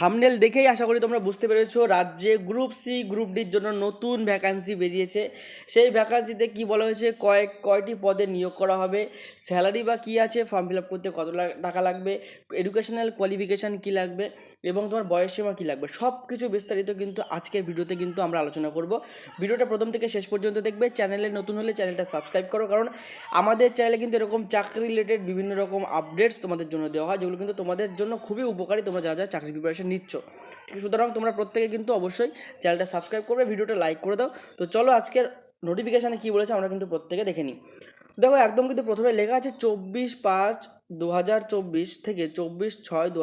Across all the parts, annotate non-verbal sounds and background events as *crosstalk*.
Thumbnail দেখেই আশা করি তোমরা বুঝতে পেরেছ, রাজ্যে গ্রুপ সি গ্রুপ ডির জন্য নতুন ভ্যাকান্সি বেরিয়েছে। সেই ভ্যাকান্সিতে কি বলা হয়েছে? কয়েক, কয়টি পদে নিয়োগ করা হবে? স্যালারি বা কী আছে? ফর্ম ফিল আপ করতে কত টাকা লাগবে? এডুকেশনাল কোয়ালিফিকেশান কী লাগবে? এবং তোমার বয়সসীমা কী লাগবে? সব কিছু বিস্তারিত কিন্তু আজকের ভিডিওতে কিন্তু আমরা আলোচনা করব। ভিডিওটা প্রথম থেকে শেষ পর্যন্ত দেখবে। চ্যানেলে নতুন হলে চ্যানেলটা সাবস্ক্রাইব করো, কারণ আমাদের চ্যানেলে কিন্তু এরকম চাকরি রিলেটেড বিভিন্ন রকম আপডেটস তোমাদের জন্য দেওয়া হয়, যেগুলো কিন্তু তোমাদের জন্য খুবই উপকারী। তোমরা যা যা চাকরি প্রিপারেশন নিচ্ছ। সুতরাং তোমরা প্রত্যেকে কিন্তু অবশ্যই চ্যানেলটা সাবস্ক্রাইব করবে, ভিডিওটা লাইক করে দাও। তো চলো আজকের নোটিফিকেশানে কী বলেছে আমরা কিন্তু প্রত্যেকে দেখে নিই। দেখো একদম কিন্তু প্রথমে লেখা আছে চব্বিশ পাঁচ দু থেকে চব্বিশ ছয় দু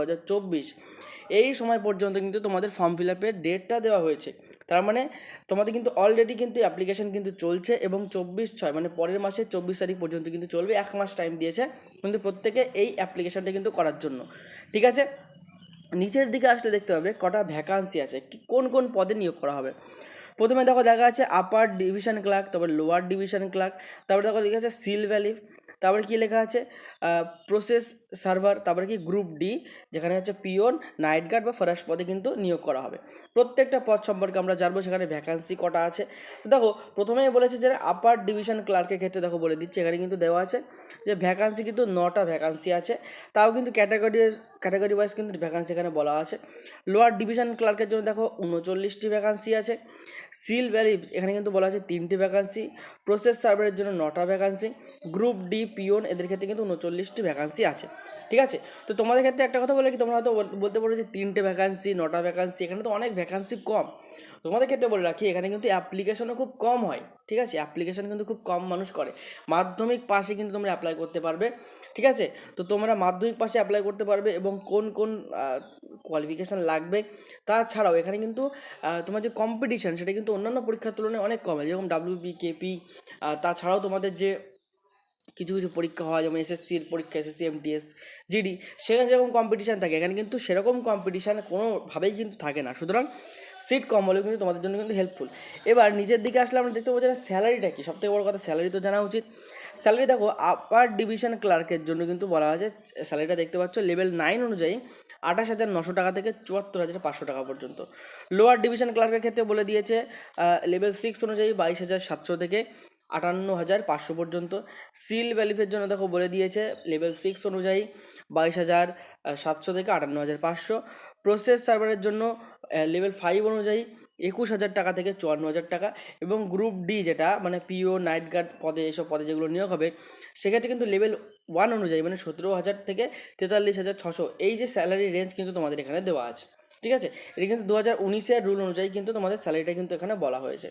এই সময় পর্যন্ত কিন্তু তোমাদের ফর্ম ফিল আপের ডেটটা দেওয়া হয়েছে। তার মানে তোমাদের কিন্তু অলরেডি কিন্তু অ্যাপ্লিকেশন কিন্তু চলছে এবং চব্বিশ ছয় মানে পরের মাসে চব্বিশ তারিখ পর্যন্ত কিন্তু চলবে, এক মাস টাইম দিয়েছে কিন্তু প্রত্যেকে এই অ্যাপ্লিকেশানটা কিন্তু করার জন্য। ঠিক আছে? নিচের দিকে আসলে দেখতে পাবে কটা ভ্যাকান্সি আছে কোন কোন পদে নিয়োগ করা হবে। প্রথমে দেখো দেখা আছে আপার ডিভিশন ক্লার্ক তারপর লোয়ার ডিভিশন ক্লার্ক তারপরে দেখো লেখা আছে সিল ভ্যালি তারপরে কী লেখা আছে প্রসেস সার্ভার তারপরে কি গ্রুপ ডি যেখানে হচ্ছে পিওন নাইট গার্ড বা ফরাস পদে কিন্তু নিয়োগ করা হবে। প্রত্যেকটা পদ সম্পর্কে আমরা জানব, সেখানে ভ্যাকান্সি কটা আছে। দেখো, প্রথমেই বলেছে যে আপার ডিভিশন ক্লার্কের ক্ষেত্রে দেখো বলে দিচ্ছে, এখানে কিন্তু দেওয়া আছে যে ভ্যাকান্সি কিন্তু নটা ভ্যাকান্সি আছে। তাও কিন্তু ক্যাটাগরি ক্যাটাগরি ওয়াইজ কিন্তু ভ্যাকান্সি এখানে বলা আছে। লোয়ার ডিভিশন ক্লার্কের জন্য দেখো উনচল্লিশটি ভ্যাকান্সি আছে। সিল ভ্যালি এখানে কিন্তু বলা আছে তিনটি ভ্যাকান্সি প্রসেস সার্ভারের জন্য নটা ভ্যাকান্সি গ্রুপ ডি পিওন এদের ক্ষেত্রে কিন্তু উনচল্লিশটি ভ্যাকান্সি আছে। ঠিক আছে? তো তোমাদের ক্ষেত্রে একটা কথা বলে কি তোমরা হয়তো বলতে পারো যে তিনটে ভ্যাকান্সি নটা ভ্যাকান্সি এখানে তো অনেক ভ্যাকান্সি কম। তোমাদের ক্ষেত্রে বলে রাখি, এখানে কিন্তু অ্যাপ্লিকেশনও খুব কম হয়, ঠিক আছে? অ্যাপ্লিকেশন কিন্তু খুব কম মানুষ করে। মাধ্যমিক পাশে কিন্তু তোমরা অ্যাপ্লাই করতে পারবে, ঠিক আছে? তো তোমরা মাধ্যমিক পাশে অ্যাপ্লাই করতে পারবে এবং কোন কোন কোয়ালিফিকেশান লাগবে। তাছাড়াও এখানে কিন্তু তোমার যে কম্পিটিশান সেটা কিন্তু অন্যান্য পরীক্ষার তুলনায় অনেক কম হয়, যেরকম ডাব্লিউপি কেপি তাছাড়াও তোমাদের যে কিছু কিছু পরীক্ষা হয়, যেমন এসএসসির পরীক্ষা এসএসসি এমটিএস জিডি সেখানে যেরকম কম্পিটিশান থাকে। এখানে কিন্তু সেরকম কম্পিটিশান কোনোভাবেই কিন্তু থাকে না। সুতরাং সিট কম হলেও কিন্তু তোমাদের জন্য কিন্তু হেল্পফুল এবার নিজের দিকে আসলে আমরা দেখতে পাচ্ছি স্যালারিটা কি? সবথেকে বড় কথা স্যালারি তো জানা উচিত। স্যালারি দেখো আপার ডিভিশন ক্লার্কের জন্য কিন্তু বলা হয়েছে স্যালারিটা দেখতে পাচ্ছ লেভেল নাইন অনুযায়ী আঠাশ হাজার নশো টাকা থেকে চুয়াত্তর হাজার পাঁচশো টাকা পর্যন্ত। লোয়ার ডিভিশন ক্লার্কের ক্ষেত্রে বলে দিয়েছে লেভেল সিক্স অনুযায়ী বাইশ হাজার সাতশো থেকে আটান্ন হাজার পাঁচশো পর্যন্ত। সিল ভ্যালিফের জন্য দেখো বলে দিয়েছে লেভেল সিক্স অনুযায়ী বাইশ হাজার সাতশো থেকে আটান্ন হাজার পাঁচশো। প্রসেস সার্ভারের জন্য লেভেল ফাইভ অনুযায়ী একুশ হাজার টাকা থেকে চুয়ান্ন হাজার টাকা এবং গ্রুপ ডি যেটা মানে পিও নাইট গার্ড পদে, এসব পদে যেগুলো নিয়োগ হবে, সেক্ষেত্রে কিন্তু লেভেল ওয়ান অনুযায়ী মানে সতেরো হাজার থেকে তেতাল্লিশ হাজার ছশো, এই যে স্যালারি রেঞ্জ কিন্তু তোমাদের এখানে দেওয়া আছে। ঠিক আছে? এটা কিন্তু দু হাজার উনিশের রুল অনুযায়ী কিন্তু তোমাদের স্যালারিটা কিন্তু এখানে বলা হয়েছে।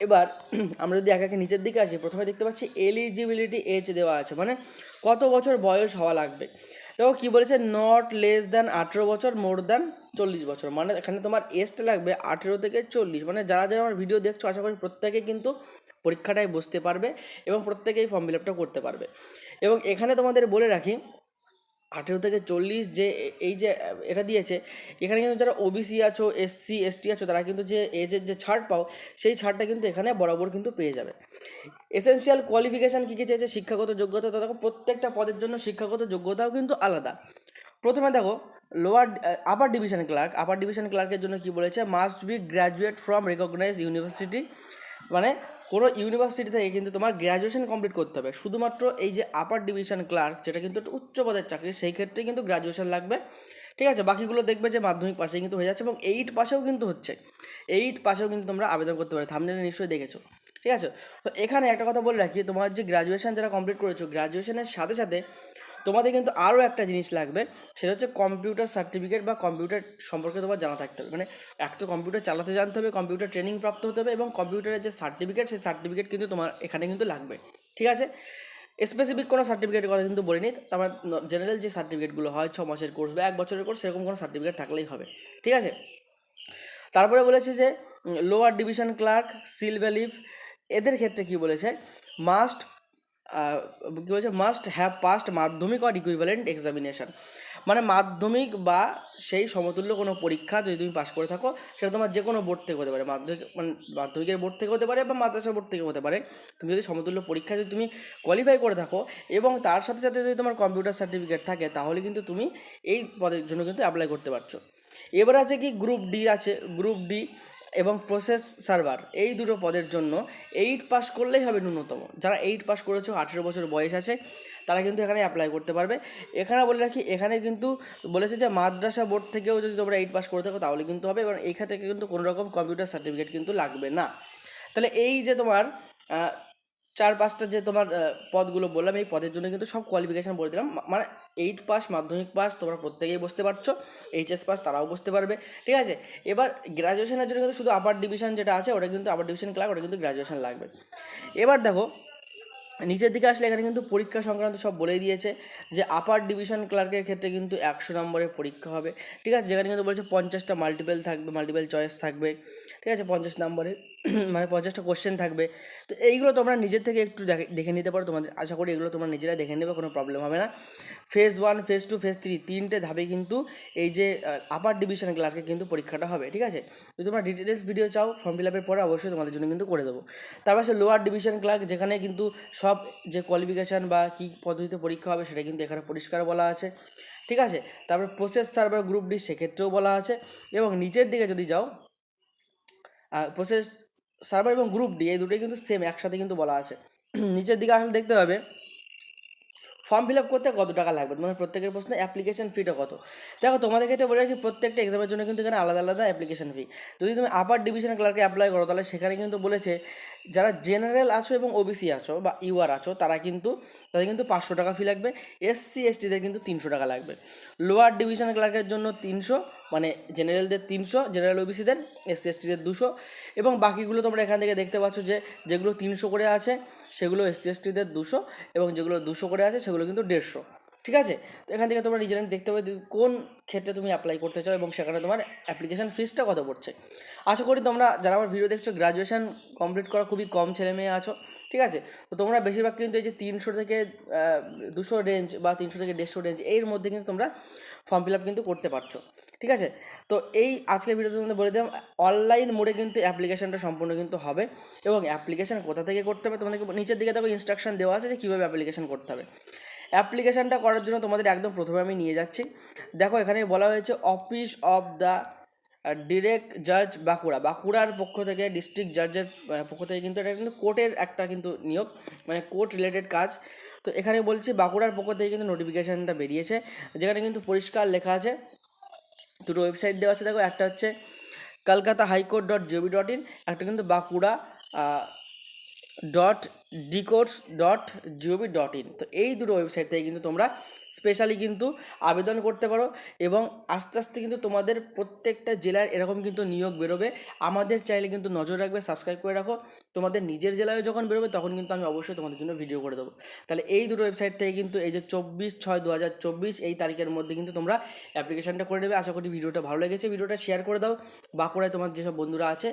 এবার *clears throat* আমরা যদি একে একে নিচের দিকে আসি, প্রথমে দেখতে পাচ্ছি এলিজিবিলিটি এজ দেওয়া আছে মানে কত বছর বয়স হওয়া লাগবে। দেখো কী বলেছে নট লেস দ্যান আঠেরো বছর মোর দ্যান চল্লিশ বছর মানে এখানে তোমার এজটা লাগবে আঠেরো থেকে চল্লিশ মানে যারা যারা আমার ভিডিও দেখছ, আশা করি প্রত্যেকে কিন্তু পরীক্ষাটায় বসতে পারবে এবং প্রত্যেকেই ফর্ম ফিল আপটা করতে পারবে। এবং এখানে তোমাদের বলে রাখি আঠেরো থেকে চল্লিশ যে এই যে, এটা দিয়েছে, এখানে কিন্তু যারা ওবিসি আছো এসসি এসটি আছো, তারা কিন্তু যে এজের যে ছাড় পাও, সেই ছাড়টা কিন্তু এখানে বরাবর কিন্তু পেয়ে যাবে। এসেনশিয়াল কোয়ালিফিকেশান কী কী চেয়েছে? শিক্ষাগত যোগ্যতা, তো দেখো প্রত্যেকটা পদের জন্য শিক্ষাগত যোগ্যতাও কিন্তু আলাদা। প্রথমে দেখো lower upper division clerk upper division ক্লার্কের জন্য কি বলেছে? Must be graduate from recognise university মানে কোনো ইউনিভার্সিটি থেকে কিন্তু তোমার গ্র্যাজুয়েশন কমপ্লিট করতে হবে। শুধুমাত্র এই যে আপার ডিভিশন ক্লার্ক যেটা কিন্তু একটু উচ্চ পদের চাকরি, সেই ক্ষেত্রে কিন্তু গ্র্যাজুয়েশন লাগবে। ঠিক আছে? বাকিগুলো দেখবে যে মাধ্যমিক পাশে কিন্তু হয়ে যাচ্ছে এবং এইট পাশেও কিন্তু হচ্ছে। এইট পাশেও কিন্তু তোমরা আবেদন করতে পারো। থামনেলে নিশ্চয়ই দেখেছ। ঠিক আছে? তো এখানে একটা কথা বলে রাখি, তোমার যে গ্র্যাজুয়েশন যারা কমপ্লিট করেছ গ্র্যাজুয়েশনের সাথে সাথে তোমাদের কিন্তু আরও একটা জিনিস লাগবে, সেটা হচ্ছে কম্পিউটার সার্টিফিকেট বা কম্পিউটার সম্পর্কে তোমার জানা থাকতে হবে। মানে এক তো কম্পিউটার চালাতে জানতে হবে কম্পিউটার ট্রেনিং প্রাপ্ত হতে হবে এবং কম্পিউটারের যে সার্টিফিকেট সেই সার্টিফিকেট কিন্তু তোমার এখানে কিন্তু লাগবে। ঠিক আছে? স্পেসিফিক কোনো সার্টিফিকেটের কথা কিন্তু বলিনি তারপর জেনারেল যে সার্টিফিকেটগুলো হয়, ছ মাসের কোর্স বা এক বছরের কোর্স সেরকম কোনো সার্টিফিকেট থাকলেই হবে। ঠিক আছে? তারপরে বলেছে যে লোয়ার ডিভিশন ক্লার্ক সিল ভ্যালিভ এদের ক্ষেত্রে কি বলেছে? মাস্ট কী বলেছে must have passed Madhyamik or equivalent examination মানে মাধ্যমিক বা সেই সমতুল্য কোনো পরীক্ষা যদি তুমি পাশ করে থাকো, সেটা তোমার যে কোনো বোর্ড থেকে হতে পারে। মাধ্যমিক মানে মাধ্যমিকের বোর্ড থেকে হতে পারে বা মাদ্রাসা বোর্ড থেকে হতে পারে। তুমি যদি সমতুল্য পরীক্ষা যদি তুমি কোয়ালিফাই করে থাকো এবং তার সাথে সাথে যদি তোমার কম্পিউটার সার্টিফিকেট থাকে, তাহলে কিন্তু তুমি এই পদের জন্য কিন্তু অ্যাপ্লাই করতে পারছ। এবার আছে কি গ্রুপ ডি আছে। গ্রুপ ডি এবং প্রসেস সার্ভার এই দুটো পদের জন্য এইট পাস করলেই হবে ন্যূনতম। যারা এইট পাস করেছ, আঠেরো বছর বয়স আছে, তারা কিন্তু এখানে অ্যাপ্লাই করতে পারবে। এখানে বলে রাখি, এখানে কিন্তু বলেছে যে মাদ্রাসা বোর্ড থেকেও যদি তোমরা এইট পাস করে থাকো, তাহলে কিন্তু হবে এবং এখান থেকে কিন্তু কোনো রকম কম্পিউটার সার্টিফিকেট কিন্তু লাগবে না। তাহলে এই যে তোমার চার পাঁচটা যে তোমার পদগুলো বললাম, এই পদের জন্য কিন্তু সব কোয়ালিফিকেশান বলে দিলাম। মানে এইট পাস মাধ্যমিক পাস তোমরা প্রত্যেকেই বসতে পারছ। এইচএস পাস তারাও বসতে পারবে। ঠিক আছে? এবার গ্র্যাজুয়েশনের জন্য কিন্তু শুধু আপার ডিভিশন যেটা আছে, ওটা কিন্তু আপার ডিভিশন ক্লার্ক ওটা কিন্তু গ্র্যাজুয়েশন লাগবে। এবার দেখো নিচের দিকে আসলে এখানে কিন্তু পরীক্ষা সংক্রান্ত সব বলেই দিয়েছে যে আপার ডিভিশন ক্লার্কের ক্ষেত্রে কিন্তু একশো নম্বরের পরীক্ষা হবে। ঠিক আছে? যেখানে কিন্তু বলছে পঞ্চাশটা মাল্টিপেল থাকবে মাল্টিপেল চয়েস থাকবে। ঠিক আছে? পঞ্চাশ নম্বরের *clears throat* মানে পঞ্চাশটা কোশ্চেন থাকবে। তো এইগুলো তোমরা নিজের থেকে একটু দেখে- নিতে পারো। তোমাদের, আশা করি এগুলো তোমরা নিজেরা দেখে নেবে, কোনো প্রবলেম হবে না। Phase one phase two phase three তিনটে ধাপে কিন্তু এই যে আপার ডিভিশন ক্লার্কের কিন্তু পরীক্ষাটা হবে। ঠিক আছে? যদি তোমরা ডিটেলস ভিডিও চাও ফর্ম ফিল আপের পরে অবশ্যই তোমাদের জন্য কিন্তু করে দেবো। তারপর লোয়ার ডিভিশন ক্লার্ক যেখানে কিন্তু সব যে কোয়ালিফিকেশান বা কী পদ্ধতিতে পরীক্ষা হবে সেটা কিন্তু এখানে পরিষ্কার বলা আছে। ঠিক আছে? তারপর প্রসেস সার্ভার গ্রুপ ডি সেক্ষেত্রেও বলা আছে এবং নিচের দিকে যদি যাও প্রসেস সার্ভার এবং গ্রুপ ডি এই দুটোই কিন্তু সেম একসাথে কিন্তু বলা আছে। *clears throat* নিচের দিকে আসলে দেখতে পাবে ফর্ম ফিল আপ করতে কত টাকা লাগবে? মানে প্রত্যেকের প্রশ্ন অ্যাপ্লিকেশন ফিটা কত? দেখো, তোমাদের ক্ষেত্রে বলে রাখি, প্রত্যেকটা এক্সামের জন্য কিন্তু এখানে আলাদা আলাদা অ্যাপ্লিকেশন ফি যদি তুমি আপার ডিভিশন ক্লার্কে অ্যাপ্লাই করো, তাহলে সেখানে কিন্তু বলেছে, যারা জেনারেল আছো এবং ওবিসি আছো বা ইউআর আছো, তারা কিন্তু, তাদের কিন্তু পাঁচশো টাকা ফি লাগবে। এসসি এসটিদের কিন্তু তিনশো টাকা লাগবে। লোয়ার ডিভিশন ক্লার্কের জন্য তিনশো মানে জেনারেলদের তিনশো জেনারেল ওবিসিদের এসসি এসটিদের দুশো। এবং বাকিগুলো তোমরা এখান থেকে দেখতে পাচ্ছ যে, যেগুলো তিনশো করে আছে সেগুলো এসসি এসটিদের দুশো এবং যেগুলো দুশো করে আছে সেগুলো কিন্তু দেড়শো। ঠিক আছে? তো এখান থেকে তোমরা নিজেরা দেখতে পাবে কোন ক্ষেত্রে তুমি অ্যাপ্লাই করতে চাও এবং সেখানে তোমার অ্যাপ্লিকেশন ফিসটা কত পড়ছে। আশা করি তোমরা যারা আমার ভিডিও দেখছ গ্রাজুয়েশন কমপ্লিট করা খুবই কম ছেলে মেয়ে আছো, ঠিক আছে? তো তোমরা বেশিরভাগ কিন্তু এই যে তিনশো থেকে দুশো রেঞ্জ বা তিনশো থেকে দেড়শো রেঞ্জ এর মধ্যে কিন্তু তোমরা ফর্ম ফিল আপ কিন্তু করতে পারছ। ঠিক আছে? তো এই আজকের ভিডিওতে তোমাদের বলে দিলাম অনলাইন মোডে কিন্তু অ্যাপ্লিকেশনটা সম্পূর্ণ কিন্তু হবে এবং অ্যাপ্লিকেশন কোথা থেকে করতে হবে তোমাদেরকে নিচের দিকে দেখো ইনস্ট্রাকশন দেওয়া আছে যে কীভাবে অ্যাপ্লিকেশন করতে হবে। অ্যাপ্লিকেশনটা করার জন্য তোমাদের একদম প্রথমে আমি নিয়ে যাচ্ছি। দেখো এখানে বলা হয়েছে অফিস অফ দ্য ডিরেক্ট জাজ বাঁকুড়া। বাঁকুড়ার পক্ষ থেকে ডিস্ট্রিক্ট জাজের পক্ষ থেকে কিন্তু এটা কিন্তু কোর্টের একটা কিন্তু নিয়োগ মানে কোর্ট রিলেটেড কাজ। তো এখানে বলছি বাঁকুড়ার পক্ষ থেকে কিন্তু নোটিফিকেশানটা বেরিয়েছে, যেখানে কিন্তু পরিষ্কার লেখা আছে দুটো ওয়েবসাইট দেওয়া আছে, দেখো, একটা হচ্ছে Kolkata high court dot G O V dot in একটা কিন্তু Bankura dot dcourts dot G O V dot in তো এই দুটো ওয়েবসাইট থেকে কিন্তু তোমরা স্পেশালি কিন্তু আবেদন করতে পারো এবং আস্তে আস্তে কিন্তু তোমাদের প্রত্যেকটা জেলার এরকম কিন্তু নিয়োগ বেরোবে। আমাদের চাইলে কিন্তু নজর রাখবে সাবস্ক্রাইব করে রাখো। তোমাদের নিজের জেলায় যখন বেরোবে, তখন কিন্তু আমি অবশ্যই তোমাদের জন্য ভিডিও করে দেবো। তাহলে এই দুটো ওয়েবসাইট থেকে কিন্তু এই যে চব্বিশ ছয় দু এই তারিখের মধ্যে কিন্তু তোমরা অ্যাপ্লিকেশনটা করে নেবে। আশা করি ভিডিওটা ভালো লেগেছে। ভিডিওটা শেয়ার করে দাও। বাঁকুড়ায় তোমার যেসব বন্ধুরা আছে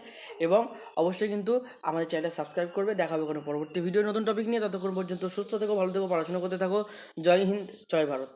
এবং অবশ্যই কিন্তু আমাদের চ্যানেলটা সাবস্ক্রাইব করবে। দেখাবে কোনো পরবর্তী ভিডিও নতুন টপিক নিয়ে ততক্ষণ পর্যন্ত সুস্থ থেকো, ভালো থেকো, পড়াশোনা করতে থাকো। জয় হিন্দ, জয় ভারত।